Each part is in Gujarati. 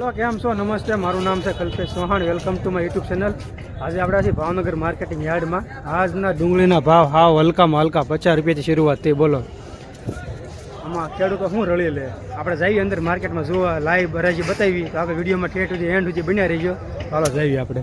હલો કેમ છો? નમસ્તે, મારું નામ છે Kalpesh Chauhan. Welcome to my YouTube channel આજે આપણે છીએ ભાવનગર માર્કેટિંગ યાર્ડમાં આજના ડુંગળીના ભાવ, હાવ હલકામાં હલકા, પચાસ રૂપિયાથી શરૂઆત થઈ, બોલો. આમાં ખેડૂતો શું રળી લે? આપણે જઈએ અંદર માર્કેટમાં જોવા લાઈવ હરાજી બતાવી. તો આગળ વિડીયોમાં ઠેઠ સુધી એન્ડ સુધી બન્યા રહીજો. ચાલો જઈએ આપણે.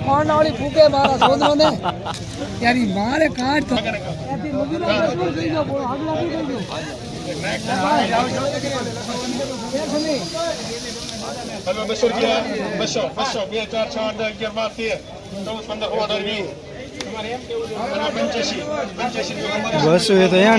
કોણ ફૂકે મારા સોદરો ને ત્યારે મારે કાઢ થઈ ગયો હલો બસો રૂપિયા બસો બસો બે ચાર છ આઠ અગિયાર બાર તેર. ચૌદ પંદર સોળ અઢાર વીસ. બસો એ તો અહીંયા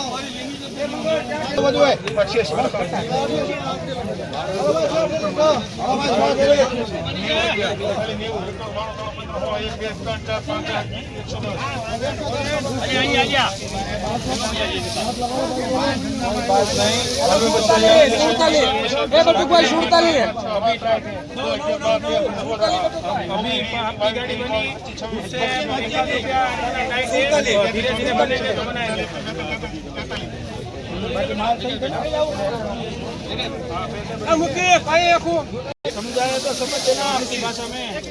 બધું હોય પચીસ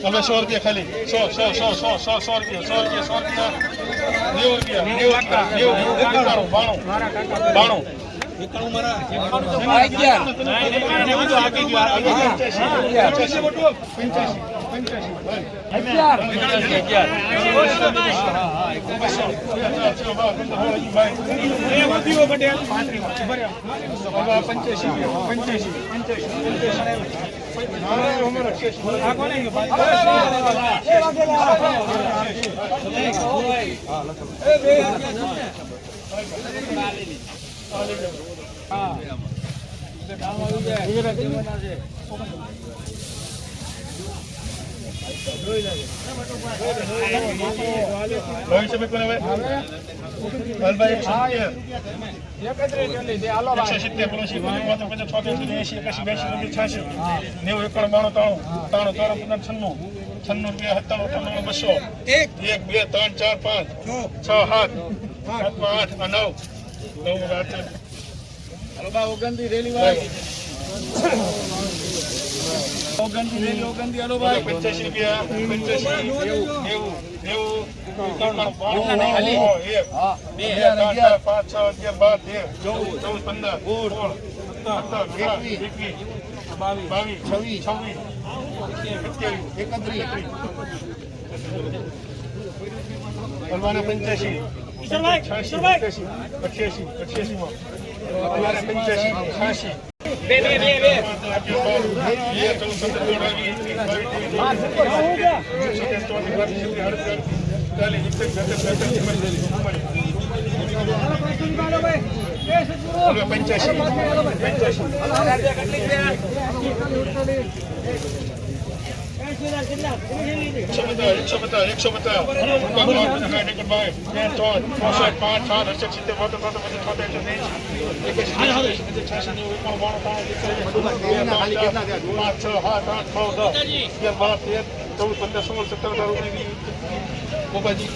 હવે સો રૂપિયા ખાલી. સો સો સો સો સો સો રૂપિયા સો રૂપિયા સો રૂપિયા. નેવું રૂપિયા, નેવું બાણું બાણું. પંચ્યાસી ભવિષ્ય કોને નેવું એકાણું બાણું ત્રાણું ત્રાણું ત્રણ પંદર છન્નું છન્નું રૂપિયા સત્તાણું અઠાણું બસો એક, બે, ત્રણ, ચાર, પાંચ, છ, સાત, સાતમાં આઠ, નવ નવ આઠ પંચ્યાસી રૂપિયા પંચ્યાસી નેવું નેવું નેવું એકાણું, બાણું, એક બે ત્રણ ચાર પાંચ છ અગિયાર બાર તેર ચૌદ ચૌદ પંદર સોળ સત્તર એકવીસ એકવીસ બાવીસ છવ્વીસ છવ્વીસ સત્યાવીસ એકત્રીસ પંચ્યાસી બે બે બે બે પંચ્યાસી પંચ્યાસી એકસો પચાસ એકસો પચાસ એકસો પચાસ પાંચ પાંચ સાત અડસઠ સિત્તેર બોતેર બોતેર પચાસ છોતેર એકસો એંસી છ્યાસી નેવું એકાણું બાણું ત્રાણું પાંચ છ સાત આઠ નવ દસ અગિયાર બાર તેર ચૌદ પંદર સોળ સત્તર અઢાર ઓગણીસ ગોપાજી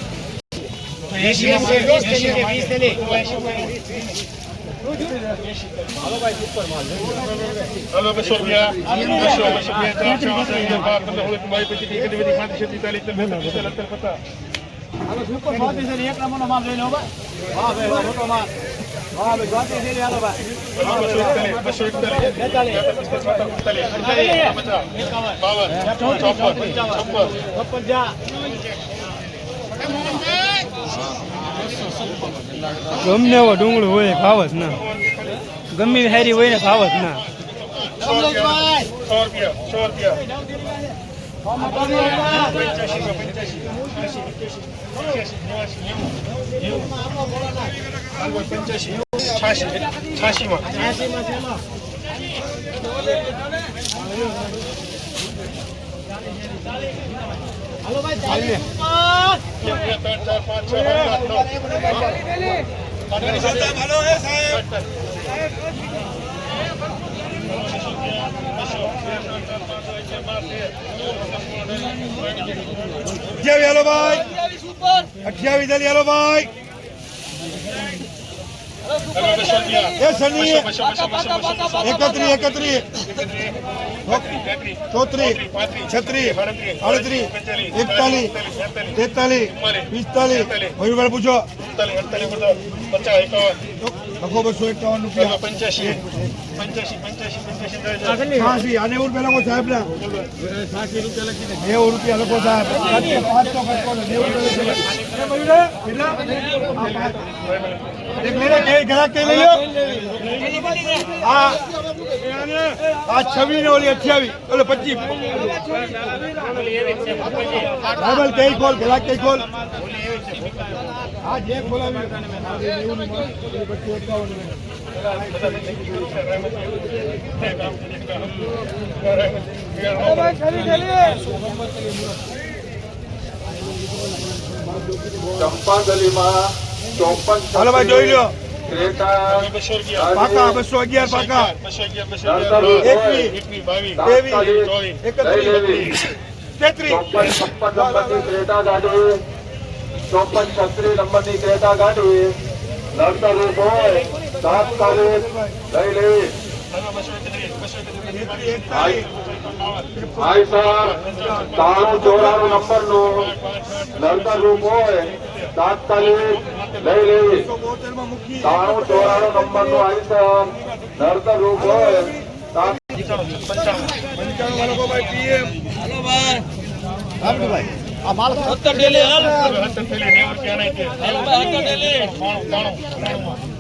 બસો રૂપિયા બસો બસો પચાસ બસો એકતાલીસ ચોપન છપ્પન ગમે એવો ડુંગળું હોય ભાવ જ ના ગમે હેરી હોય ને ભાવ જ ના. હાલો, પંચ્યાસી અઠ્યાવીસ અઠ્યાવીસ હાલી ભાઈ. એ શનિ. એકત્રીસ તેત્રીસ, ચોત્રીસ છત્રીસ આડત્રીસ એકતાલીસ તેતાલીસ પિસ્તાલીસ. એકાવન રૂપિયા. પંચ્યાસી પાંચસો પાંચસો? આ આ છવ્વીસ ને ઓલી અઠ્યાવીસ ઓલે પચીસ. મોબાઈલ કઈ ખોલ ગ્રાહક કઈ હા જે ખોલાવી. ચંપાગલીમાં ચોપન હાલો ભાઈ જોઈ લો. પાકા બસો અગિયાર પાકા. એકવીસ. બાવીસ, એકત્રીસ તેત્રીસ. ચોપન છપ્પન નંબરની ક્રેટા ગાડી ચોપન છત્રીસ નંબરની ક્રેટા ગાડી નડતર રૂપ હોય તાત્કાલિક લઈ લેવી ત્રાણું ચોરાણું નંબરનું. નડતર રૂપ હોય તાત્કાલિક ત્રાણું ચોરાણું નંબરનું આઈસર નડતર રૂપ હોય પંચાણું. પંચાણું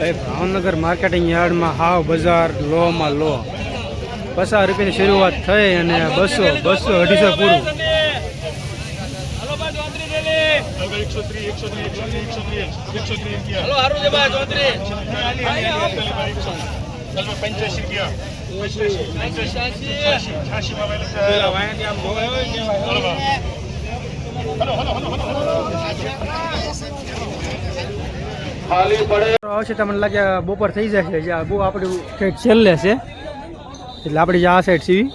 એ ભાવનગર માર્કેટિંગ યાર્ડમાં હાવ બજાર, લોમાં લો. પચાસ રૂપિયાની શરૂઆત થઈ અને બસો બસો અઢીસો પૂરું. એકસો ત્રીસ, એકસો ત્રીસ, એકસો આવશે તમને લાગે બપોર થઈ જશે બહુ આપણે કંઈક છેલ્લે છે. એટલે આપણે આ સાઈડ સીવી